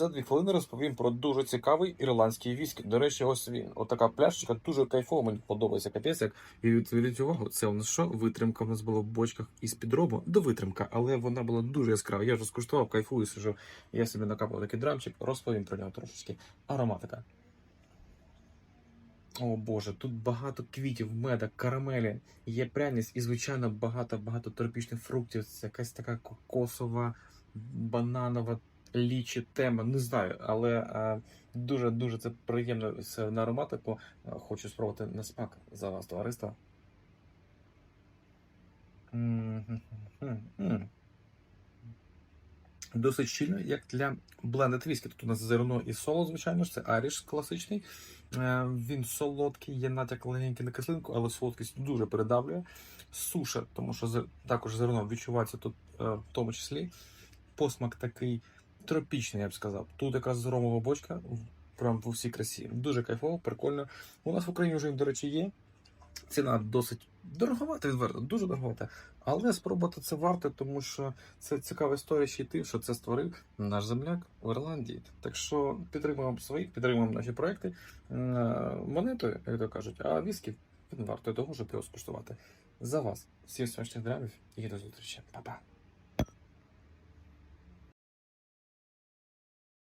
За дві хвилини розповім про дуже цікавий ірландський віскі. До речі, ось він. Отака пляшечка дуже кайфова. Мені подобається капець. Як і відверніть увагу, це у нас що? Витримка в нас була в бочках із підробу до витримка, але вона була дуже яскрава. Я вже скуштував, кайфую, сижу. Я собі накапав такий драмчик, розповім про нього трошечки. Ароматика. О Боже, тут багато квітів, меда, карамелі, є пряність і, звичайно, багато-багато тропічних фруктів. Це якась така кокосова, бананова лічі тема. Не знаю, але е, дуже-дуже це приємно на ароматику. Е, Хочу спробувати на смак за вас, товариство. Досить щільно, як для блендед віскі. Тут у нас зерно і соло, звичайно ж, це аріш класичний. Е, Він солодкий, є натяк легенький на кислинку, але солодкість дуже передавлює. Суша, тому що також зерно відчувається тут е, в тому числі. Посмак такий тропічний, я б сказав. Тут якраз ромова бочка, прям по всій красі. Дуже кайфово, прикольно. У нас в Україні вже, до речі, є. Ціна досить дороговата, відверто, дуже дороговата. Але спробувати це варто, тому що це цікава історія ще й тим, що це створив наш земляк в Ірландії. Так що підтримуємо своїх, підтримуємо наші проекти е, монетою, як то кажуть, а віскі вартує того, щоб його скуштувати. За вас. Всім смачних драмів і до зустрічі. Па-па.